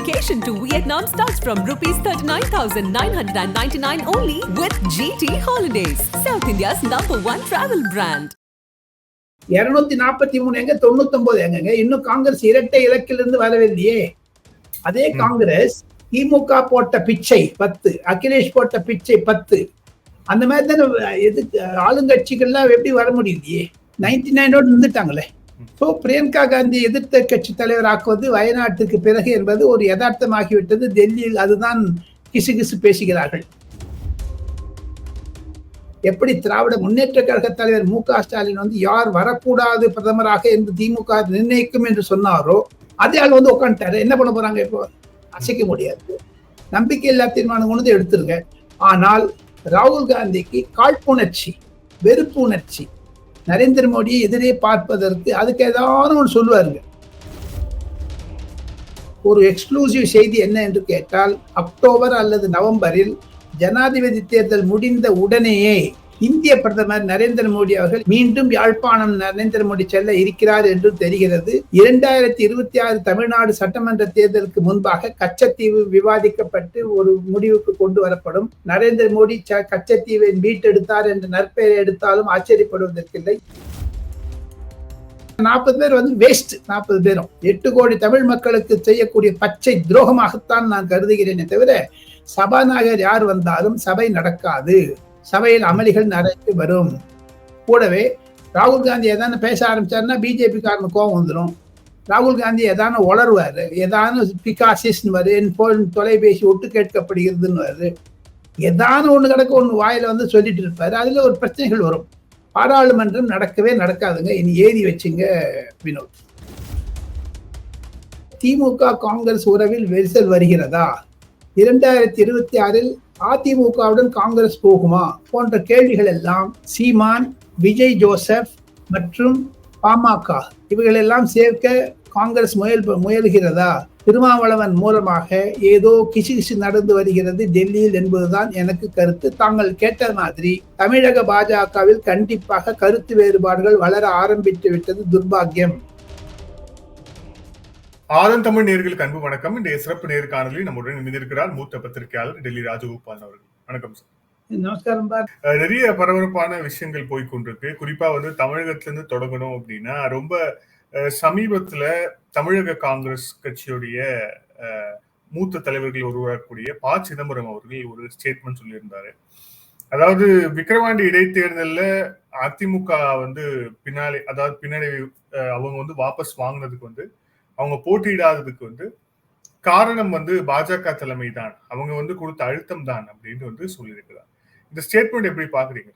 Vacation to Vietnam starts from rupees 39,999 only with GT Holidays, South India's number one travel brand. இருநூத்தி நாற்பத்தி மூணு எங்க தொண்ணூத்தி ஒன்பது எங்கங்க? இன்னும் காங்கிரஸ் இரட்டை இலக்கிலிருந்து வரவில்லையே அதே காங்கிரஸ் திமுக போட்ட பிச்சை பத்து அகிலேஷ் போட்ட பிச்சை பத்து. அந்த மாதிரி தானே எது ஆளுங்கட்சிகள்லாம் எப்படி வர முடியலையே? நைன்டி நைனோடு நின்றுட்டாங்களே. ஸோ பிரியங்கா காந்தி எதிர்த்த கட்சி தலைவராக்குவது வயநாட்டுக்கு பிறகு என்பது ஒரு யதார்த்தமாகிவிட்டது. டெல்லியில் அதுதான் கிசுகிசு பேசுகிறார்கள். எப்படி திராவிட முன்னேற்ற கழக தலைவர் மு க ஸ்டாலின் வந்து யார் வரக்கூடாது பிரதமராக என்று திமுக நிர்ணயிக்கும் என்று சொன்னாரோ அதே ஆள் வந்து உட்காந்துட்டாரு என்ன பண்ண போறாங்க இப்போ? அசைக்க முடியாது. நம்பிக்கை இல்லா தீர்மானம் கொண்டு எடுத்துருங்க. ஆனால் ராகுல் காந்திக்கு காழ்ப்புணர்ச்சி வெறுப்பு உணர்ச்சி நரேந்திர மோடியை எதிரே பார்ப்பதற்கு அதுக்கு ஏதாவது ஒன்று சொல்லுவாருங்க. ஒரு எக்ஸ்க்ளூசிவ் செய்தி என்ன என்று கேட்டால் அக்டோபர் அல்லது நவம்பரில் ஜனாதிபதி தேர்தல் முடிந்த உடனேயே இந்திய பிரதமர் நரேந்திர மோடி அவர்கள் மீண்டும் யாழ்ப்பாணம் நரேந்திர மோடி செல்ல இருக்கிறார் என்றும் தெரிகிறது. இரண்டாயிரத்தி இருபத்தி ஆறு தமிழ்நாடு சட்டமன்ற தேர்தலுக்கு முன்பாக கச்சத்தீவு விவாதிக்கப்பட்டு ஒரு முடிவுக்கு கொண்டு வரப்படும். நரேந்திர மோடி ச- கச்சத்தீவை மீட்டெடுத்தார் என்ற நற்பெயரை எடுத்தாலும் ஆச்சரியப்படுவதற்கில்லை. நாற்பது பேர் வந்து வேஸ்ட் நாற்பது பேரும். எட்டு கோடி தமிழ் மக்களுக்கு செய்யக்கூடிய பச்சை துரோகமாகத்தான் நான் கருதுகிறேனே தவிர சபாநாயகர் யார் வந்தாலும் சபை நடக்காது. சபையில் அமளிகள் நிறைய வரும். கூடவே ராகுல் காந்தி எதான பேச ஆரம்பிச்சாருன்னா பிஜேபி காரனு கோவம் வந்துடும் ராகுல் காந்தி எதான உளருவாரு எதான பிகாசிஸ்னு வரு என் போன் தொலைபேசி ஒட்டு கேட்கப்படுகிறதுன்னு வருது எதான ஒன்று கிடக்க ஒன்று வாயில் வந்து சொல்லிட்டு இருப்பாரு. அதில் ஒரு பிரச்சனைகள் வரும். பாராளுமன்றம் நடக்கவே நடக்காதுங்க. இனி ஏறி வச்சுங்க வினோத். திமுக காங்கிரஸ் உறவில் விரிசல் வருகிறதா? இரண்டாயிரத்தி இருபத்தி ஆறில் அதிமுகவுடன் காங்கிரஸ் போகுமா போன்ற கேள்விகள் எல்லாம் சீமான் விஜய் ஜோசப் மற்றும் பாமக இவைகளெல்லாம் சேர்க்க காங்கிரஸ் முயல் முயல்கிறதா? திருமாவளவன் மூலமாக ஏதோ கிசுகிசு நடந்து வருகிறது டெல்லியில் என்பதுதான் எனக்கு கருத்து. தாங்கள் கேட்ட மாதிரி தமிழக பாஜகவில் கண்டிப்பாக கருத்து வேறுபாடுகள் வளர ஆரம்பித்து விட்டது துர்பாக்கியம் ஆதன் தமிழ் நேர்களுக்கு அன்பு வணக்கம். இன்றைய சிறப்பு நேர்காணலில் நம்முடன் இணைந்திருக்கிறார் மூத்த பத்திரிகையாளர் டெல்லி ராஜகோபாலன் அவர்கள். வணக்கம் சார். நமஸ்காரம் நிறைய பரபரப்பான விஷயங்கள் போய் கொண்டிருக்கு குறிப்பா வந்து தமிழகத்துல இருந்து தொடங்கணும் அப்படின்னா ரொம்ப சமீபத்துல தமிழக காங்கிரஸ் கட்சியுடைய மூத்த தலைவர்கள் ஒருவரக்கூடிய ப. சிதம்பரம் அவர்கள் ஒரு ஸ்டேட்மெண்ட் சொல்லியிருந்தாரு. அதாவது விக்கிரவாண்டி இடைத்தேர்தல்ல அதிமுக வந்து பின்னாடி அதாவது பின்னாடி அவங்க வந்து வாபஸ் வாங்கினதுக்கு வந்து அவங்க போட்டியிடாததுக்கு வந்து காரணம் வந்து பாஜக தலைமை தான் அவங்க வந்து கொடுத்த அழுத்தம் தான் அப்படின்னு வந்து சொல்லியிருக்கிறார். இந்த ஸ்டேட்மெண்ட் எப்படி பாக்குறீங்க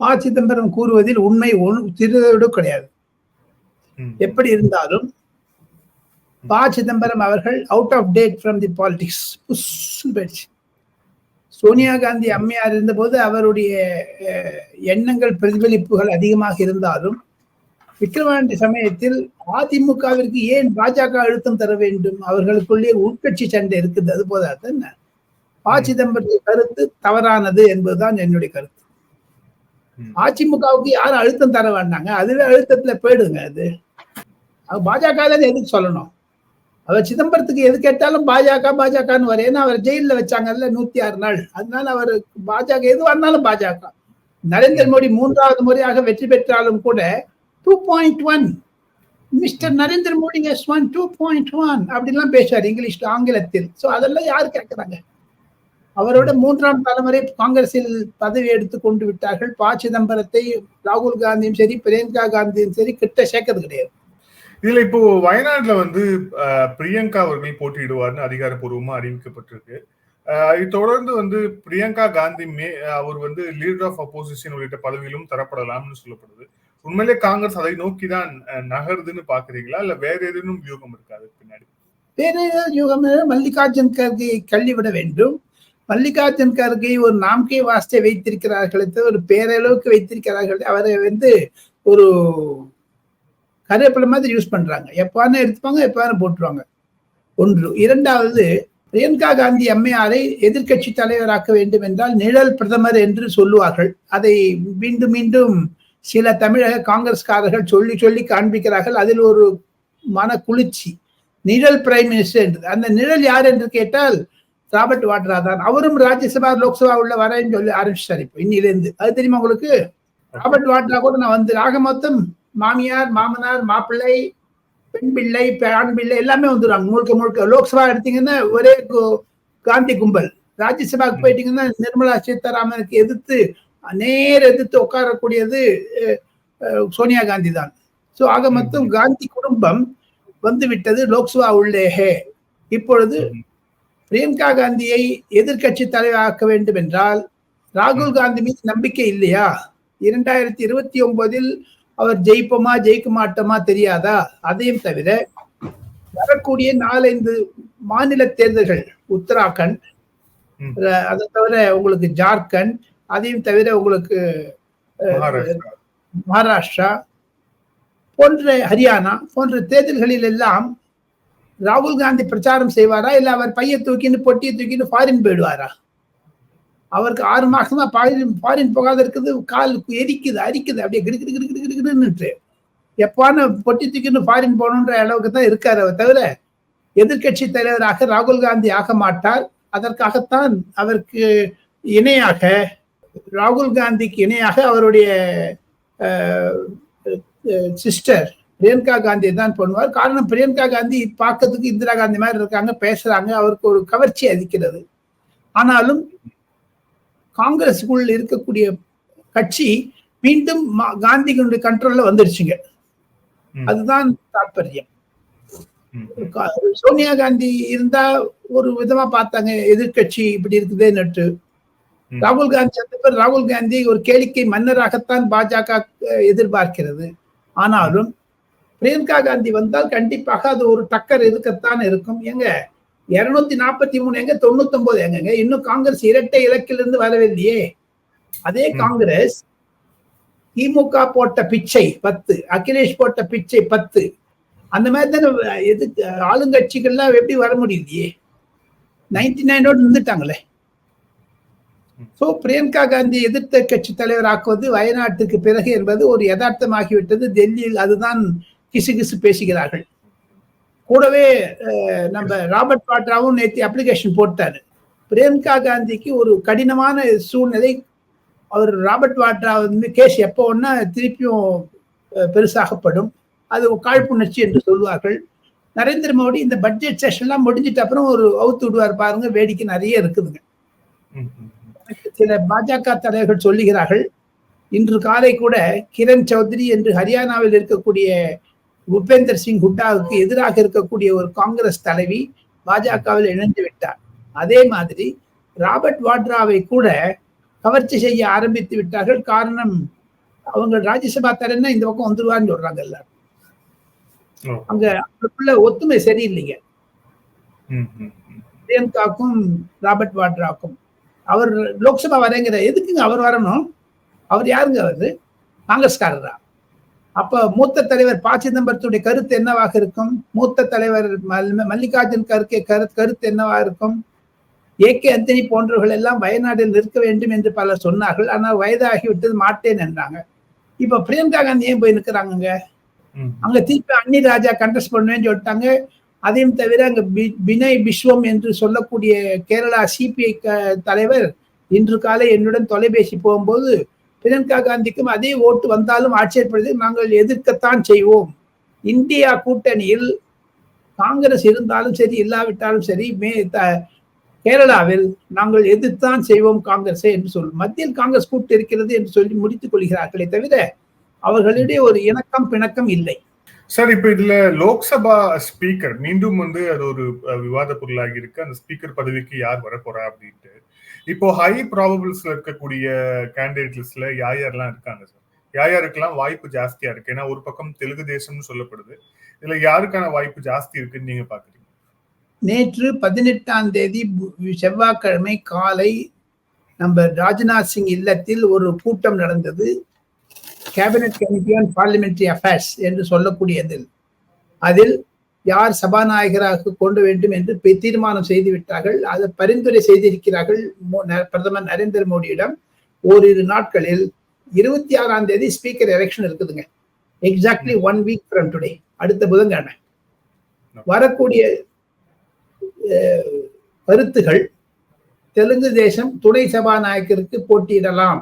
ப சிதம்பரம் கூறுவதில் உண்மை சிறிதோடு கிடையாது. எப்படி இருந்தாலும் ப சிதம்பரம் அவர்கள் out of date from the politics போயிடுச்சு. சோனியா காந்தி அம்மையார் இருந்தபோது அவருடைய எண்ணங்கள் பிரதிபலிப்புகள் அதிகமாக இருந்தாலும் விக்கிரவாண்டி சமயத்தில் அதிமுகவிற்கு ஏன் பாஜக அழுத்தம் தர வேண்டும்? அவர்களுக்குள்ளே உட்கட்சி சண்டை இருக்குது. அது போதாது என்ன? ப சிதம்பரத்தின் கருத்து தவறானது என்பதுதான் என்னுடைய கருத்து. அதிமுகவுக்கு யாரும் அழுத்தம் தர வேண்டாங்க. அதுவே அழுத்தத்துல போயிடுங்க அது. பாஜக எதுக்கு சொல்லணும்? அவர் சிதம்பரத்துக்கு எது கேட்டாலும் பாஜக பாஜகன்னு வர. ஏன்னா அவர் ஜெயில்ல வச்சாங்கல்ல நூத்தி ஆறு நாள். அதனால அவர் பாஜக எது வந்தாலும் பாஜக. நரேந்திர மோடி மூன்றாவது முறையாக வெற்றி பெற்றாலும் கூட two point one mister Narendra Modi yes one two point one அப்படிலாம் பேசுவார் இங்கிலீஷ் ஆங்கிலத்தில். ஸோ அதெல்லாம் யார் கேட்கறாங்க? அவரோட மூன்றாம் தலைமுறை காங்கிரஸில் பதவி எடுத்து கொண்டு விட்டார்கள். ப. சிதம்பரத்தை ராகுல் காந்தியும் சரி பிரியங்கா காந்தியும் சரி கிட்ட சேர்க்கறது கிடையாது. இதுல இப்போ வயநாடுல வந்து பிரியங்கா அவர்கள் போட்டியிடுவார்னு அதிகாரப்பூர்வமா அறிவிக்கப்பட்டிருக்கு. இது தொடர்ந்து வந்து பிரியங்கா காந்தி மே அவர் வந்து லீடர் ஆஃப் அப்போசிஷன் உள்ளிட்ட பதவிகளும் தரப்படலாம்னு சொல்லப்படுது. உண்மையிலே காங்கிரஸ் அதை நோக்கி தான் நகருதுன்னு பாக்குறீங்களா இல்ல வேற ஏதேனும் வியூகம் இருக்காது பின்னாடி? வேற ஏதாவது யூகம் மல்லிகார்ஜுன் கர்கே கள்ளிவிட வேண்டும். மல்லிகார்ஜுன் கார்கை ஒரு நாம்கே வாஸ்தே வைத்திருக்கிறார்களே ஒரு பேரளவுக்கு வைத்திருக்கிறார்கள் அவரை வந்து ஒரு கருவேப்பிலை மாதிரி யூஸ் பண்றாங்க. எப்பானே எடுத்துப்பாங்க எப்பானே போட்டுருவாங்க. ஒன்று. இரண்டாவது பிரியங்கா காந்தி அம்மையாரை எதிர்க்கட்சி தலைவராக்க வேண்டும் என்றால் நிழல் பிரதமர் என்று சொல்லுவார்கள். அதை மீண்டும் மீண்டும் சில தமிழக காங்கிரஸ்காரர்கள் சொல்லி சொல்லி காண்பிக்கிறார்கள். அதில் ஒரு மன குளிர்ச்சி. நிழல் பிரைம் மினிஸ்டர் என்று அந்த நிழல் யார் என்று கேட்டால் ராபர்ட் வாட்ரா தான். அவரும் ராஜ்யசபா லோக்சபா உள்ள வரேன்னு சொல்லி ஆரம்பிச்சிட்டாரு இப்போ இன்னிலிருந்து. அது தெரியுமா உங்களுக்கு? ராபர்ட் வாட்ரா கூட நான் வந்து ஆக மொத்தம் மாமியார் மாமனார் மாப்பிள்ளை பெண் பிள்ளை ஆண் பிள்ளை எல்லாமே வந்துடுவாங்க முழுக்க முழுக்க லோக்சபா எடுத்தீங்கன்னா ஒரே காந்தி கும்பல். ராஜ்யசபாக்கு போயிட்டீங்கன்னா நிர்மலா சீதாராமனுக்கு எதிர்த்து நேர் எதிர்த்து உட்காரக்கூடியது சோனியா காந்தி தான் ஸோ ஆக மொத்தம் காந்தி குடும்பம் வந்து விட்டது லோக்சபா உள்ளேகே இப்பொழுது பிரியங்கா காந்தியை எதிர்க்கட்சி தலைவராக்க வேண்டும் என்றால் ராகுல் காந்தி மீது நம்பிக்கை இல்லையா? இரண்டாயிரத்தி இருபத்தி ஒன்பதில் அவர் ஜெயிப்போமா ஜெயிக்க மாட்டோமா தெரியாதா? அதையும் தவிர வரக்கூடிய நாலஞ்சு மாநில தேர்தல்கள் உத்தராகண்ட் அதை தவிர உங்களுக்கு ஜார்க்கண்ட் அதையும் தவிர உங்களுக்கு மகாராஷ்டிரா. போன்ற ஹரியானா போன்ற தேர்தல்களில் எல்லாம் ராகுல் காந்தி பிரச்சாரம் செய்வாரா? இல்ல அவர் பைய தூக்கின்னு பொட்டியை தூக்கின்னு ஃபாரின் போயிடுவாரா? அவருக்கு ஆறு மாசமா ஃபாரின் ஃபாரின் போகாத இருக்குது கால் எரிக்குது அரிக்குது அப்படியே கிடு கிடு கிடு கிடு கிடுன்னுட்டு எப்பான பொட்டி தூக்கின்னு ஃபாரின் போகணுன்ற அளவுக்கு தான் இருக்காரு அவர் தவிர எதிர்க்கட்சி தலைவராக ராகுல் காந்தி ஆக மாட்டார். அதற்காகத்தான் அவருக்கு இணையாக ராகுல் காந்திக்கு இணையாக அவருடைய சிஸ்டர் பிரியங்கா காந்தி தான் பண்ணுவார். காரணம் பிரியங்கா காந்தி பார்க்கறதுக்கு இந்திரா காந்தி மாதிரி இருக்காங்க பேசுறாங்க அவருக்கு ஒரு கவர்ச்சி அதிக்கிறது ஆனாலும் காங்கிரஸுக்குள் இருக்கக்கூடிய கட்சி மீண்டும் காந்தியினுடைய கண்ட்ரோல்ல வந்துருச்சுங்க. அதுதான் தாற்பயம். சோனியா காந்தி இருந்தா ஒரு விதமா பார்த்தாங்க எதிர்க்கட்சி இப்படி இருக்குதே நட்டு. ராகுல் காந்தி அந்த பேர் ராகுல் காந்தி ஒரு கேளிக்கை மன்னராகத்தான் பாஜக எதிர்பார்க்கிறது. ஆனாலும் பிரியங்கா காந்தி வந்தால் கண்டிப்பாக அது ஒரு டக்கர் இருக்கத்தான் இருக்கும். எங்க இருநூத்தி நாற்பத்தி மூணு எங்க தொண்ணூத்தி ஒன்பது எங்கங்க இன்னும் காங்கிரஸ் இரட்டை இலக்கிலிருந்து வரவில்லையே. அதே. காங்கிரஸ் திமுக போட்ட பிச்சை பத்து அகிலேஷ் போட்ட பிச்சை பத்து. அந்த மாதிரி தானே எது ஆளுங்கட்சிகள்லாம் எப்படி வர முடியலையே? நைன்டி நைனோடு இருந்துட்டாங்களே சோ பிரியங்கா காந்தி எதிர்த்த கட்சி தலைவராக்குவது வயநாட்டுக்கு பிறகு என்பது ஒரு யதார்த்தமாகிவிட்டது. டெல்லியில் அதுதான் கிசுகிசு பேசுகிறார்கள். கூடவே நம்ம ராபர்ட் பாட்ராவும் நேற்று அப்ளிகேஷன் போட்டாரு. பிரியங்கா காந்திக்கு ஒரு கடினமான சூழ்நிலை. அவர் ராபர்ட் வாட்ரா வந்து கேஸ் எப்போ ஒன்னா திருப்பியும் பெருசாகப்படும். அது காழ்ப்புணர்ச்சி என்று சொல்வார்கள். நரேந்திர மோடி இந்த பட்ஜெட் செஷன்லாம் முடிஞ்சிட்ட அப்புறம் ஒரு அவுத்து விடுவார் பாருங்க. வேடிக்கை நிறைய இருக்குதுங்க. சில பாஜக தலைவர்கள் சொல்லுகிறார்கள் இன்று காலை கூட கிரண் சௌத்ரி என்று ஹரியானாவில் இருக்கக்கூடிய பூபேந்தர் சிங் ஹுட்டாவுக்கு எதிராக இருக்கக்கூடிய ஒரு காங்கிரஸ் தலைவி பாஜகவில் இணைந்து விட்டார். அதே மாதிரி ராபர்ட் வாட்ராவை கூட கவர்ச்சி செய்ய ஆரம்பித்து விட்டார்கள். காரணம் அவங்க ராஜ்யசபா தரேன்னா இந்த பக்கம் வந்துருவான்னு சொல்றாங்க எல்லாரும். அங்க அவங்களுக்குள்ள ஒத்துமை சரியில்லைங்க. பிரியங்காக்கும் ராபர்ட் வாட்ராக்கும். அவர் லோக்சபா வரேங்கிற எதுக்குங்க அவர் வரணும்? அவர் யாருங்க அவரு? காங்கிரஸ்காரரா? அப்ப மூத்த தலைவர் ப சிதம்பரத்துடைய கருத்து என்னவாக இருக்கும்? மூத்த தலைவர் மல்- மல்லிகார்ஜுன் கருக்கே கரு கருத்து என்னவா இருக்கும்? ஏ கே அந்தனி போன்றவர்கள் எல்லாம் வயநாட்டில் நிற்க வேண்டும் என்று பலர் சொன்னார்கள். ஆனால் வயதாகிவிட்டது மாட்டேன் என்றாங்க. இப்ப பிரியங்கா காந்தி ஏன் போய் நிற்கிறாங்க. அங்க திருப்பி அன்னி ராஜா கண்டஸ்ட் பண்ணுவேன்னு சொல்லிட்டாங்க. அதையும் தவிர அங்க பினய் விஸ்வம் என்று சொல்லக்கூடிய கேரளா சிபிஐ தலைவர் இன்று காலை என்னுடன் தொலைபேசி போகும்போது பிரியங்கா காந்திக்கும் அதே ஓட்டு வந்தாலும் ஆட்சேபடுது நாங்கள் எதிர்க்கத்தான் செய்வோம். இந்தியா கூட்டணியில் காங்கிரஸ் இருந்தாலும் சரி இல்லாவிட்டாலும் சரி மே த- கேரளாவில் நாங்கள் எதிர்த்தான் செய்வோம் காங்கிரஸை என்று சொல்லும் மத்தியில் காங்கிரஸ் கூட்டு இருக்கிறது என்று சொல்லி முடித்துக் கொள்கிறார்களே தவிர அவர்களிடையே ஒரு இணக்கம் பிணக்கம் இல்லை. சார் இப்ப இதுல லோக்சபா ஸ்பீக்கர் மீண்டும் வந்து அது ஒரு விவாத பொருளாகி இருக்கு. அந்த ஸ்பீக்கர் பதவிக்கு யார் வர போறா அப்படின்ட்டு. இப்போ ஹை ப்ராபபிள்ஸ்ல இருக்கக்கூடிய கேண்டிடேட் லிஸ்ட்ல யார் யாரெல்லாம் இருக்காங்க சார்? யார் யாருக்கெல்லாம் வாய்ப்பு ஜாஸ்தியா இருக்கு? ஏன்னா ஒரு பக்கம் தெலுங்கு தேசம்னு சொல்லப்படுது. இதுல யாருக்கான வாய்ப்பு ஜாஸ்தி இருக்குன்னு நீங்க பாக்குறீங்க? நேற்று பதினெட்டாம் தேதி பு- செவ்வாய்க்கிழமை காலை நம்ம ராஜ்நாத் சிங் இல்லத்தில் ஒரு கூட்டம் நடந்தது. Cabinet committee on parliamentary affairs என்று சொல்லக்கூடியதில் அதில் யார் சபாநாயகராக கொண்டு வேண்டும் என்று தீர்மானம் செய்து விட்டார்கள் அதை பரிந்துரை செய்திருக்கிறார்கள் பிரதமர் நரேந்திர மோடியிடம். ஓரிரு நாட்களில் இருபத்தி ஆறாம் தேதி ஸ்பீக்கர் எலெக்ஷன் இருக்குதுங்க. Exactly one week from today அடுத்த புதன்கிழமை. வரக்கூடிய கருத்துகள் தெலுங்கு தேசம் துணை சபாநாயகருக்கு போட்டியிடலாம்.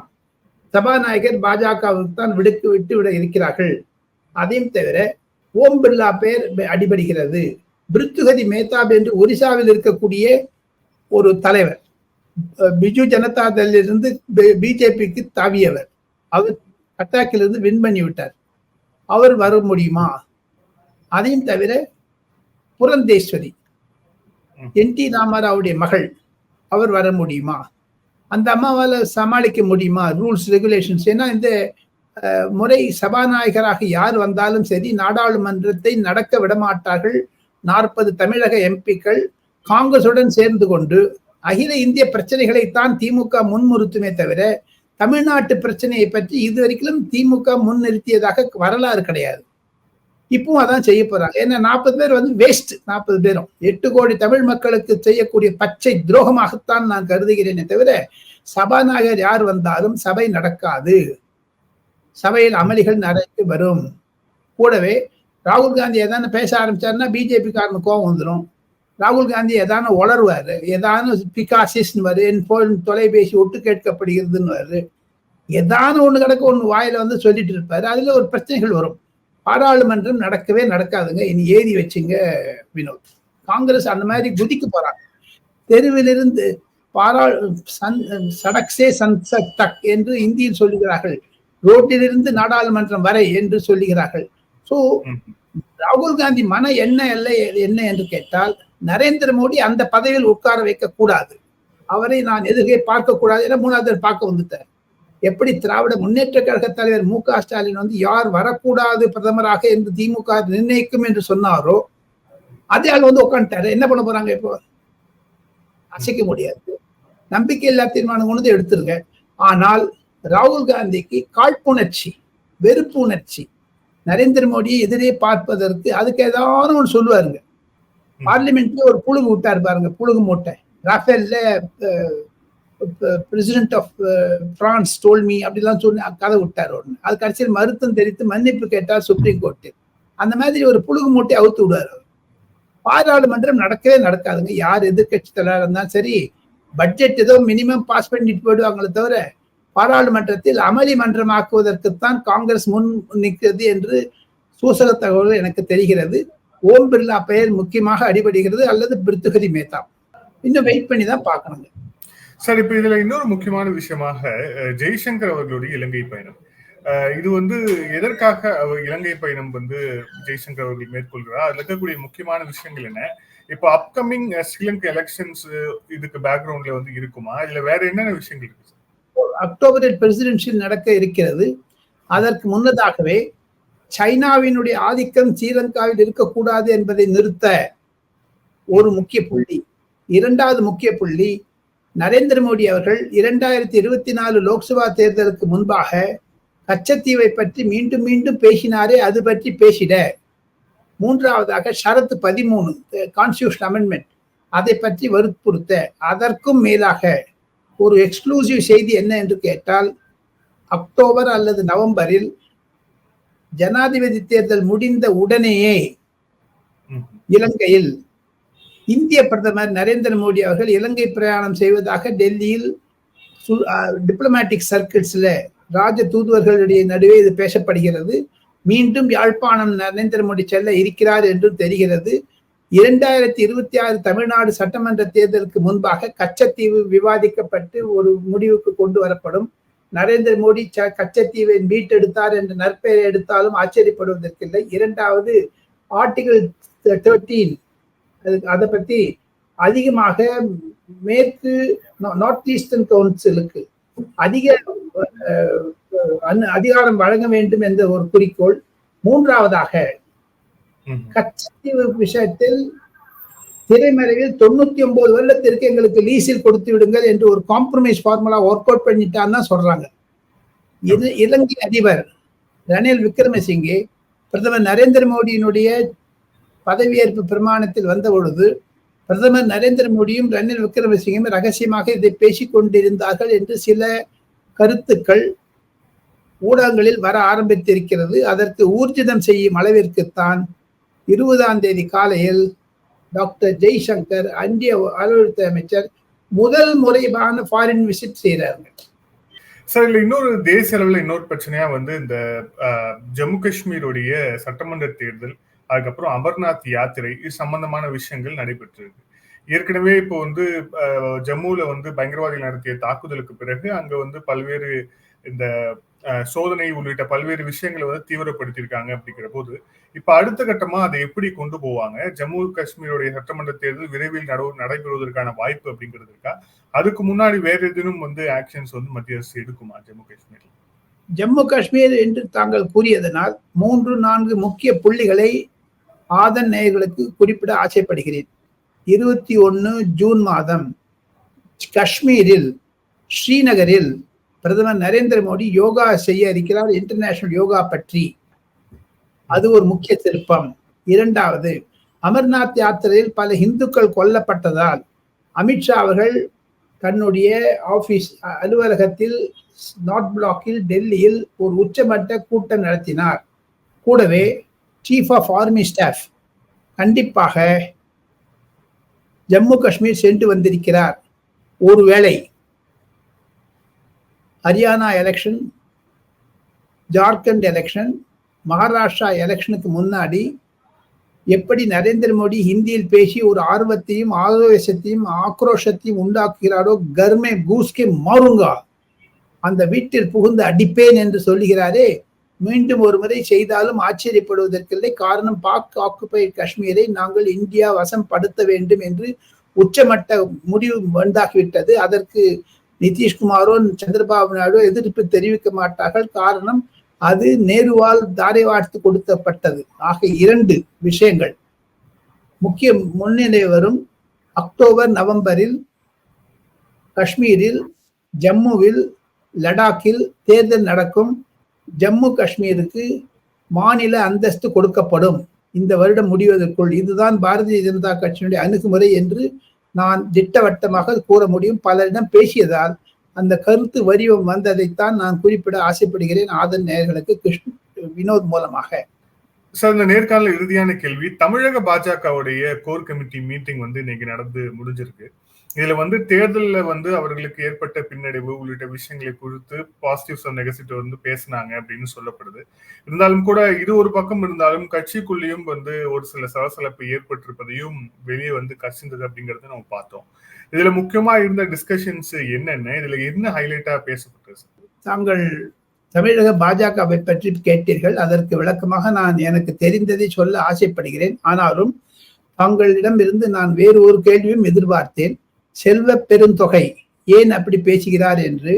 சபாநாயகர் பாஜகவுக்கு தான் விடுக்கு விட்டு விட இருக்கிறார்கள். அதையும் தவிர ஓம் பிர்லா பெயர் அடிபடுகிறது. பிருத்துகதி மேத்தாப் என்று ஒரிசாவில் இருக்கக்கூடிய ஒரு தலைவர். பிஜு ஜனதா தளிலிருந்து பிஜேபிக்கு தாவியவர். அவர் அட்டாக்கிலிருந்து வின் பண்ணி விட்டார் அவர் வர முடியுமா? அதையும் தவிர புரந்தேஸ்வரி என் டி ராமாராவுடைய மகள் அவர் வர முடியுமா? அந்த அம்மாவால் சமாளிக்க முடியுமா? ரூல்ஸ் ரெகுலேஷன்ஸ் ஏன்னா இந்த முறை சபாநாயகராக யார் வந்தாலும் சரி நாடாளுமன்றத்தை நடக்க விடமாட்டார்கள் நாற்பது தமிழக எம்பிக்கள் காங்கிரசுடன் சேர்ந்து கொண்டு அகில இந்திய பிரச்சனைகளைத்தான் திமுக முன்முறுத்துமே தவிர தமிழ்நாட்டு பிரச்சனையை பற்றி இதுவரைக்கும் திமுக முன்னிறுத்தியதாக வரலாறு கிடையாது. இப்பவும் அதான் செய்ய போறாங்க. ஏன்னா நாற்பது பேர் வந்து வேஸ்ட் நாற்பது பேரும். எட்டு கோடி தமிழ் மக்களுக்கு செய்யக்கூடிய பச்சை துரோகமாகத்தான் நான் கருதுகிறேனே தவிர சபாநாயகர் யார் வந்தாலும் சபை நடக்காது. சபையில் அமளிகள் நிறைய வரும். கூடவே ராகுல் காந்தி எதான பேச ஆரம்பிச்சாருன்னா பிஜேபி காரனு கோவம் வந்துடும் ராகுல் காந்தி எதான உளருவாரு எதான பிகாசிஸ்னு வரு என் போன் தொலைபேசி ஒட்டு கேட்கப்படுகிறதுன்னு வரு. எதான ஒண்ணு கிடக்க ஒன்று வாயில வந்து சொல்லிட்டு இருப்பாரு. அதுல ஒரு பிரச்சனைகள் வரும். பாராளுமன்றம் நடக்கவே நடக்காதுங்க. இனி ஏறி வச்சுங்க வினோத். காங்கிரஸ் அந்த மாதிரி குதிக்கு போறாங்க. தெருவிலிருந்து பாரா சன் சடக்ஸே சன்சக் தக் என்று இந்தியில் சொல்லுகிறார்கள். ரோட்டிலிருந்து நாடாளுமன்றம் வரை என்று சொல்லுகிறார்கள். ஸோ ராகுல் காந்தி மன என்ன இல்லை என்ன என்று கேட்டால் நரேந்திர மோடி அந்த பதவியில் உட்கார வைக்க கூடாது அவரை நான் எதிர்கே பார்க்க கூடாது என மூணாவது பார்க்க வந்துட்டார். எப்படி திராவிட முன்னேற்ற கழக தலைவர் மு க ஸ்டாலின் வந்து யார் வரக்கூடாது பிரதமராக என்று திமுக நிர்ணயிக்கும் என்று சொன்னாரோ அதே ஆள் வந்து உட்காந்துட்டாரு என்ன பண்ண போறாங்க இப்போ? அசைக்க முடியாது. நம்பிக்கை இல்லா தீர்மானம் கொண்டு எடுத்துருங்க. ஆனால் ராகுல் காந்திக்கு காழ்ப்புணர்ச்சி வெறுப்பு உணர்ச்சி நரேந்திர மோடியை எதிரே பார்ப்பதற்கு அதுக்கு ஏதாவது ஒன்று சொல்லுவாருங்க. பார்லிமெண்ட்ல ஒரு புழுகு விட்டாரு பாருங்க புழுகு மூட்டை. ராஃபேல்ல president of France told me அப்படிலாம் சொல்லி கதை விட்டார் ஒன்று அது கடைசியில் மருத்துவம் தெரிவித்து மன்னிப்பு கேட்டார் சுப்ரீம் கோர்ட்டு அந்த மாதிரி ஒரு புழுகு மூட்டை அவுத்து விடுவார் அவர். பாராளுமன்றம் நடக்கவே நடக்காதுங்க. யார் எதிர்கட்சி தலைவராக இருந்தாலும் சரி பட்ஜெட் ஏதோ மினிமம் பாஸ் பண்ணிட்டு போயிடுவாங்களே தவிர பாராளுமன்றத்தில் அமளி மன்றமாக்குவதற்குத்தான் காங்கிரஸ் முன் நிற்கிறது என்று சூசக தகவல் எனக்கு தெரிகிறது. ஓம் பிர்லா பெயர் முக்கியமாக அடிபடுகிறது. அல்லது பிருத்துகதி மேத்தா. இன்னும் வெயிட் பண்ணி தான் பார்க்கணுங்க. சார் இப்ப இதுல இன்னொரு முக்கியமான விஷயமாக ஜெய்சங்கர் அவர்களுடைய இலங்கை பயணம். இது வந்து எதற்காக அவர் இலங்கை பயணம் வந்து ஜெய்சங்கர் அவர்கள் மேற்கொள்கிறார்? அதுல இருக்கக்கூடிய முக்கியமான விஷயங்கள் என்ன? இப்போ அப்கமிங் ஸ்ரீலங்கா எலெக்ஷன்ஸ் இதுக்கு பேக்ரவுண்ட்ல வந்து இருக்குமா? இல்ல வேற என்னென்ன விஷயங்கள் இருக்கு அக்டோபரில் பிரசிடென்ஷியல் நடக்க இருக்கிறது. அதற்கு முன்னதாகவே சைனாவினுடைய ஆதிக்கம் ஸ்ரீலங்காவில் இருக்கக்கூடாது என்பதை நிறுத்த ஒரு முக்கிய புள்ளி இரண்டாவது முக்கிய புள்ளி நரேந்திர மோடி அவர்கள் இரண்டாயிரத்தி இருபத்தி நாலு லோக்சபா தேர்தலுக்கு முன்பாக கச்சத்தீவை பற்றி மீண்டும் மீண்டும் பேசினாரே அது பற்றி பேசிட மூன்றாவதாக ஷரத்து பதிமூணு கான்ஸ்டியூஷன் அமெண்ட்மெண்ட் அதை பற்றி வற்புறுத்த அதற்கும் மேலாக ஒரு எக்ஸ்க்ளூசிவ் செய்தி என்ன என்று கேட்டால் அக்டோபர் அல்லது நவம்பரில் ஜனாதிபதி தேர்தல் முடிந்த உடனேயே. இலங்கையில் இந்திய பிரதமர் நரேந்திர மோடி அவர்கள் இலங்கை பிரயாணம் செய்வதாக டெல்லியில் டிப்ளமேட்டிக் சர்க்கிள்ஸ்ல ராஜ தூதுவர்களுடைய நடுவே இது பேசப்படுகிறது. மீண்டும் யாழ்ப்பாணம் நரேந்திர மோடி செல்ல இருக்கிறார் என்றும் தெரிகிறது. இரண்டாயிரத்தி இருபத்தி ஆறு தமிழ்நாடு சட்டமன்ற தேர்தலுக்கு முன்பாக கச்சத்தீவு விவாதிக்கப்பட்டு ஒரு முடிவுக்கு கொண்டு வரப்படும். நரேந்திர மோடி ச- கச்சத்தீவை மீட்டெடுத்தார் என்ற நற்பெயரை எடுத்தாலும் ஆச்சரியப்படுவதற்கில்லை. இரண்டாவது ஆர்டிகல் தேர்ட்டீன் அதை பத்தி அதிகமாக மேற்கு நார்த் ஈஸ்டர்ன் கவுன்சிலுக்கு அதிக அதிகாரம் வழங்க வேண்டும் என்ற ஒரு குறிக்கோள் மூன்றாவதாக. கச்சத்தீவு விஷயத்தில் திரைமறைவில் தொண்ணூத்தி ஒன்பது வருடத்திற்கு எங்களுக்கு லீஸில் கொடுத்து விடுங்கள் என்று ஒரு காம்ப்ரமைஸ் ஃபார்முலா ஒர்க் அவுட் பண்ணிட்டான்னு தான் சொல்றாங்க இது இலங்கை அதிபர் ரணில் விக்ரமசிங்கே பிரதமர் நரேந்திர மோடியினுடைய பதவியேற்பு பிரமாணத்தில் வந்த பொழுது பிரதமர் நரேந்திர மோடியும் ரணில் விக்ரமசிங்கும் ரகசியமாக இதை பேசிக் கொண்டிருந்தார்கள் என்று சில கருத்துக்கள் ஊடகங்களில் வர ஆரம்பித்திருக்கிறது. அதற்கு ஊர்ஜிதம் செய்யும் அளவிற்குத்தான் இருபதாம் தேதி காலையில் டாக்டர் ஜெய்சங்கர் அந்திய அலுவலகத்துறை அமைச்சர் முதல் முறையான ஃபாரின் விசிட் செய்கிறார்கள் சார் இல்ல இன்னொரு தேசிய அளவுல இன்னொரு பிரச்சனையா வந்து இந்த ஜம்மு காஷ்மீருடைய சட்டமன்ற தேர்தல் அதுக்கப்புறம் அமர்நாத் யாத்திரை இது சம்பந்தமான விஷயங்கள் நடைபெற்றிருக்கு. ஏற்கனவே இப்போ வந்து ஜம்முவில் ஜம்முல வந்து பயங்கரவாதிகள் நடத்திய தாக்குதலுக்கு பிறகு அங்க வந்து பல்வேறு இந்த சோதனை உள்ளிட்ட பல்வேறு விஷயங்களை வந்து தீவிரப்படுத்தியிருக்காங்க அப்படிங்கிற போது இப்ப அடுத்த கட்டமா அதை எப்படி கொண்டு போவாங்க? ஜம்மு காஷ்மீருடைய சட்டமன்ற தேர்தல் விரைவில் நட- நடைபெறுவதற்கான வாய்ப்பு அப்படிங்கிறது இருக்கா? அதுக்கு முன்னாடி வேற எதுவும் வந்து ஆக்ஷன்ஸ் வந்து மத்திய அரசு எடுக்குமா ஜம்மு காஷ்மீரில்? ஜம்மு காஷ்மீர் என்று தாங்கள் கூறியதனால் மூன்று நான்கு முக்கிய புள்ளிகளை ஆதன் நேயர்களுக்கு குறிப்பிட ஆசைப்படுகிறேன். இருபத்தி ஒன்று ஜூன் மாதம் காஷ்மீரில் ஸ்ரீநகரில் பிரதமர் நரேந்திர மோடி யோகா செய்ய இருக்கிறார் இன்டர்நேஷனல் யோகா பற்றி. அது ஒரு முக்கிய திருப்பம் இரண்டாவது அமர்நாத் யாத்திரையில் பல இந்துக்கள் கொல்லப்பட்டதால் அமித்ஷா அவர்கள் தன்னுடைய ஆபீஸ் அலுவலகத்தில் நார்த் பிளாக்கில் டெல்லியில் ஒரு உச்சமட்ட கூட்டம் நடத்தினார். கூடவே சீஃப் ஆஃப் ஆர்மி ஸ்டாஃப் கண்டிப்பாக ஜம்மு காஷ்மீர் சென்று வந்திருக்கிறார். ஒருவேளை ஹரியானா எலெக்ஷன் ஜார்க்கண்ட் எலெக்ஷன் மகாராஷ்டிரா எலெக்ஷனுக்கு முன்னாடி எப்படி நரேந்திர மோடி ஹிந்தியில் பேசி ஒரு ஆர்வத்தையும் ஆவேசத்தையும் ஆக்ரோஷத்தையும் உண்டாக்குகிறாரோ கர்மே கூஸ்கே மாறுங்கா. அந்த வீட்டில் புகுந்து அடிப்பேன் என்று சொல்லுகிறாரே மீண்டும் ஒரு முறை செய்தாலும் ஆச்சரியப்படுவதற்கில்லை. காரணம் பாக் ஆக்குபை காஷ்மீரை நாங்கள் இந்தியா வசம் படுத்த வேண்டும் என்று உச்சமட்ட முடிவு வந்தாகிவிட்டது. அதற்கு நிதிஷ்குமாரோ சந்திரபாபு நாயுடோ எதிர்ப்பு தெரிவிக்க மாட்டார்கள். காரணம் அது நேருவால் தாரை வார்த்து கொடுக்கப்பட்டது. ஆக இரண்டு விஷயங்கள். முக்கிய முன்னிலை வரும். அக்டோபர் நவம்பரில் காஷ்மீரில் ஜம்முவில் லடாக்கில் தேர்தல் நடக்கும். ஜம்மு காஷ்மீருக்கு மாநில அந்தஸ்து கொடுக்கப்படும். இந்த வருடம் முடிவதற்குள் இதுதான் பாரதிய ஜனதா கட்சியினுடைய அணுகுமுறை என்று நான் திட்டவட்டமாக கூற முடியும். பலரிடம் பேசியதால் அந்த கருத்து வரிவம் வந்ததைத்தான் நான் குறிப்பிட ஆசைப்படுகிறேன். ஆதன் நேர்களுக்கு கிருஷ்ண வினோத் மூலமாக. சார் இந்த நேர்காணல் இறுதியான கேள்வி. தமிழக பாஜகவுடைய கோர் கமிட்டி மீட்டிங் வந்து இன்னைக்கு நடந்து முடிஞ்சிருக்கு. இதுல வந்து தேர்தலில் வந்து அவர்களுக்கு ஏற்பட்ட பின்னடைவு உள்ளிட்ட விஷயங்களை குறித்து பாசிட்டிவ்ஸ் அண்ட் நெகட்டிவ் வந்து பேசினாங்க அப்படின்னு சொல்லப்படுது. இருந்தாலும் கூட இது ஒரு பக்கம் இருந்தாலும் கட்சிக்குள்ளேயும் வந்து ஒரு சில சலசலப்பு ஏற்பட்டிருப்பதையும் வெளியே வந்து கசிந்தது அப்படிங்கறத நம்ம பார்த்தோம். இதுல முக்கியமா இருந்த டிஸ்கஷன்ஸ் என்னென்ன? இதுல என்ன ஹைலைட்டா பேசப்பட்டது? தாங்கள் தமிழக பாஜகவை பற்றி கேட்டீர்கள். அதற்கு விளக்கமாக நான் எனக்கு தெரிந்ததை சொல்ல ஆசைப்படுகிறேன். ஆனாலும் தங்களிடம் இருந்து நான் வேறு ஒரு கேள்வியும் எதிர்பார்த்தேன். செல்வ பெருந்தொகை. ஏன் அப்படி பேசுகிறார் என்று?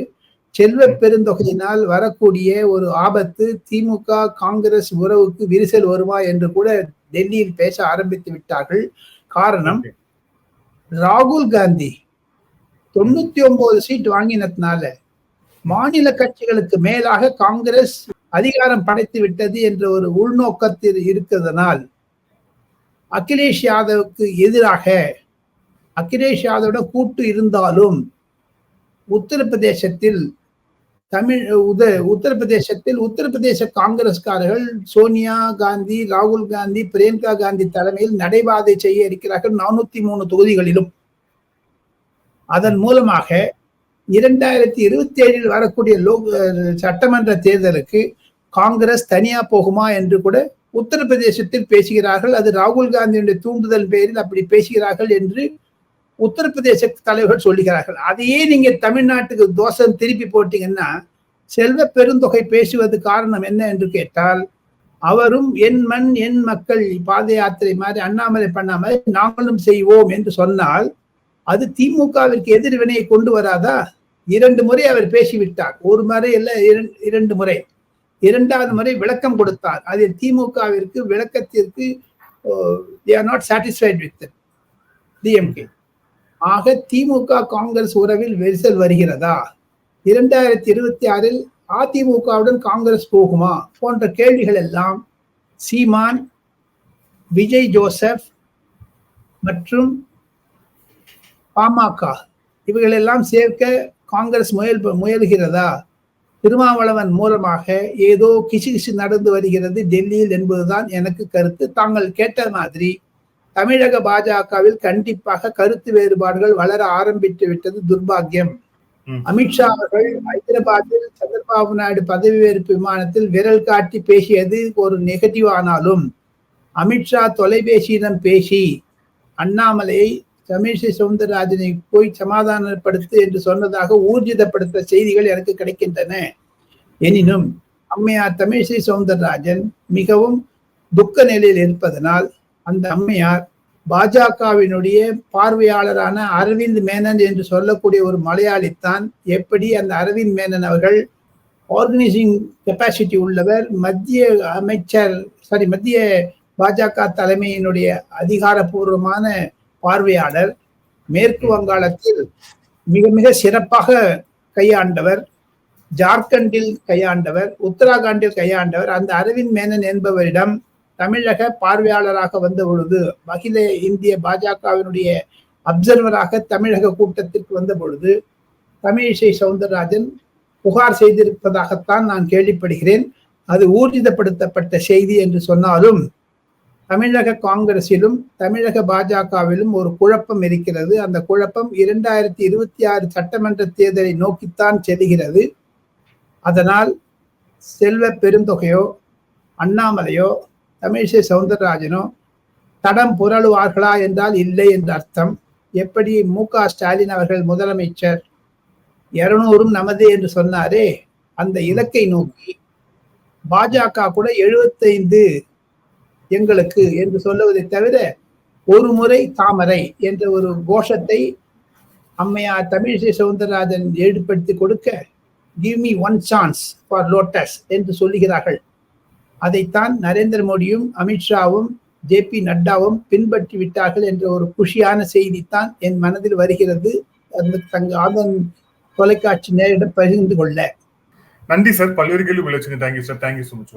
செல்வ பெருந்தொகையினால் வரக்கூடிய ஒரு ஆபத்து திமுக காங்கிரஸ் உறவுக்கு விரிசல் வருமா என்று கூட டெல்லியில் பேச ஆரம்பித்து விட்டார்கள். காரணம் ராகுல் காந்தி தொண்ணூத்தி ஒன்பது சீட் வாங்கினதுனால மாநில கட்சிகளுக்கு மேலாக காங்கிரஸ் அதிகாரம் படைத்து விட்டது என்ற ஒரு உள்நோக்கத்தில் இருக்கிறதுனால் அகிலேஷ் யாதவுக்கு எதிராக அகிலேஷ் யாதவோட கூட்டு இருந்தாலும் உத்தரப்பிரதேசத்தில் தமிழ் உத உத்தரப்பிரதேசத்தில் உத்தரப்பிரதேச காங்கிரஸ்காரர்கள் சோனியா காந்தி ராகுல் காந்தி பிரியங்கா காந்தி தலைமையில் நடைபாதை செய்ய இருக்கிறார்கள் நானூத்தி மூணு தொகுதிகளிலும். அதன் மூலமாக இரண்டாயிரத்தி இருபத்தி ஏழில் வரக்கூடிய லோக் சட்டமன்ற தேர்தலுக்கு காங்கிரஸ் தனியா போகுமா என்று கூட உத்தரப்பிரதேசத்தில் பேசுகிறார்கள். அது ராகுல் காந்தியுடைய தூண்டுதல் பேரில் அப்படி பேசுகிறார்கள் என்று உத்தரப்பிரதேச தலைவர்கள் சொல்லுகிறார்கள். அதையே நீங்க தமிழ்நாட்டுக்கு தோஷம் திருப்பி போட்டீங்கன்னா செல்வ பெருந்தொகை பேசுவது காரணம் என்ன என்று கேட்டால் அவரும் என் மண் என் மக்கள் பாத யாத்திரை மாதிரி அண்ணாமலை பண்ணாமல் நாங்களும் செய்வோம் என்று சொன்னால் அது திமுகவிற்கு எதிர்வினையை கொண்டு வராதா? இரண்டு முறை அவர் பேசிவிட்டார். ஒரு முறை இல்ல இரண்டு முறை. இரண்டாவது முறை விளக்கம் கொடுத்தார். அதில் திமுகவிற்கு விளக்கத்திற்கு நாட் சாட்டிஸ்ஃபைட் வித் டிஎம்கே ஆக திமுக காங்கிரஸ் உறவில் விரிசல் வருகிறதா? இரண்டாயிரத்தி இருபத்தி ஆறில் அதிமுகவுடன் காங்கிரஸ் போகுமா? போன்ற கேள்விகள் எல்லாம் சீமான் விஜய் ஜோசப் மற்றும் பாமக இவைகளெல்லாம் சேர்க்க காங்கிரஸ் முயல் முயல்கிறதா? திருமாவளவன் மூலமாக ஏதோ கிசுகிசு நடந்து வருகிறது டெல்லியில் என்பதுதான் எனக்கு கருத்து. தாங்கள் கேட்ட மாதிரி தமிழக பாஜகவில் கண்டிப்பாக கருத்து வேறுபாடுகள் வளர ஆரம்பித்து விட்டது துர்பாக்கியம் ம். அமித்ஷா அவர்கள் ஹைதராபாத்தில் சந்திரபாபு நாயுடு பதவி ஏற்பு விமானத்தில் விரல் காட்டி பேசியது ஒரு நெகட்டிவ் ஆனாலும் அமித்ஷா தொலைபேசியிடம் பேசி அண்ணாமலையை தமிழிசை சவுந்தரராஜனை போய் சமாதானப்படுத்து என்று சொன்னதாக ஊர்ஜிதப்படுத்த செய்திகள் எனக்கு கிடைக்கின்றன எனினும் அம்மையார் தமிழிசை சவுந்தரராஜன் மிகவும் துக்க நிலையில் இருப்பதனால் அந்த அம்மையார் பாஜகவினுடைய பார்வையாளரான அரவிந்த் மேனன் என்று சொல்லக்கூடிய ஒரு மலையாளித்தான் எப்படி அந்த அரவிந்த் மேனன் அவர்கள் ஆர்கனைசிங் கெப்பாசிட்டி உள்ளவர் மத்திய அமைச்சர் சாரி மத்திய பாஜக தலைமையினுடைய அதிகாரப்பூர்வமான பார்வையாளர் மேற்கு வங்காளத்தில் மிக மிக சிறப்பாக கையாண்டவர் ஜார்க்கண்டில் கையாண்டவர் உத்தராகண்டில் கையாண்டவர். அந்த அரவிந்த் மேனன் என்பவரிடம் தமிழக பார்வையாளராக வந்த பொழுது அகில இந்திய பாஜகவினுடைய அப்சர்வராக தமிழக கூட்டத்திற்கு வந்த பொழுது தமிழிசை சவுந்தரராஜன் புகார் செய்திருப்பதாகத்தான் நான் கேள்விப்படுகிறேன். அது ஊர்ஜிதப்படுத்தப்பட்ட செய்தி என்று சொன்னாலும் தமிழக காங்கிரசிலும் தமிழக பாஜகவிலும் ஒரு குழப்பம் இருக்கிறது. அந்த குழப்பம் இரண்டாயிரத்தி இருபத்தி ஆறு சட்டமன்ற தேர்தலை நோக்கித்தான் செல்கிறது. அதனால் செல்வ பெருந்தொகையோ அண்ணாமலையோ தமிழிசை சவுந்தரராஜனோ தடம் புரளுவார்களா என்றால் இல்லை என்ற அர்த்தம். எப்படி மு. க. ஸ்டாலின் அவர்கள் முதலமைச்சர் இருநூறும் நமது என்று சொன்னாரே அந்த இலக்கை நோக்கி பாஜக கூட எழுபத்தைந்து எங்களுக்கு என்று சொல்லுவதை தவிர ஒரு முறை தாமரை என்ற ஒரு கோஷத்தை அம்மையார் தமிழிசை சவுந்தரராஜன் ஏற்படுத்தி கொடுக்க give me one chance for lotus என்று சொல்லுகிறார்கள். அதைத்தான் நரேந்திர மோடியும் அமித்ஷாவும் ஜே பி நட்டாவும் பின்பற்றி விட்டார்கள் என்ற ஒரு குஷியான செய்தித்தான் என் மனதில் வருகிறது. அந்த தங்க அதன் தொலைக்காட்சி நேரிடம் பகிர்ந்து கொள்ள. நன்றி சார். பல்வேறு கேள்வி விளைச்சுங்க thank you sir thank you so much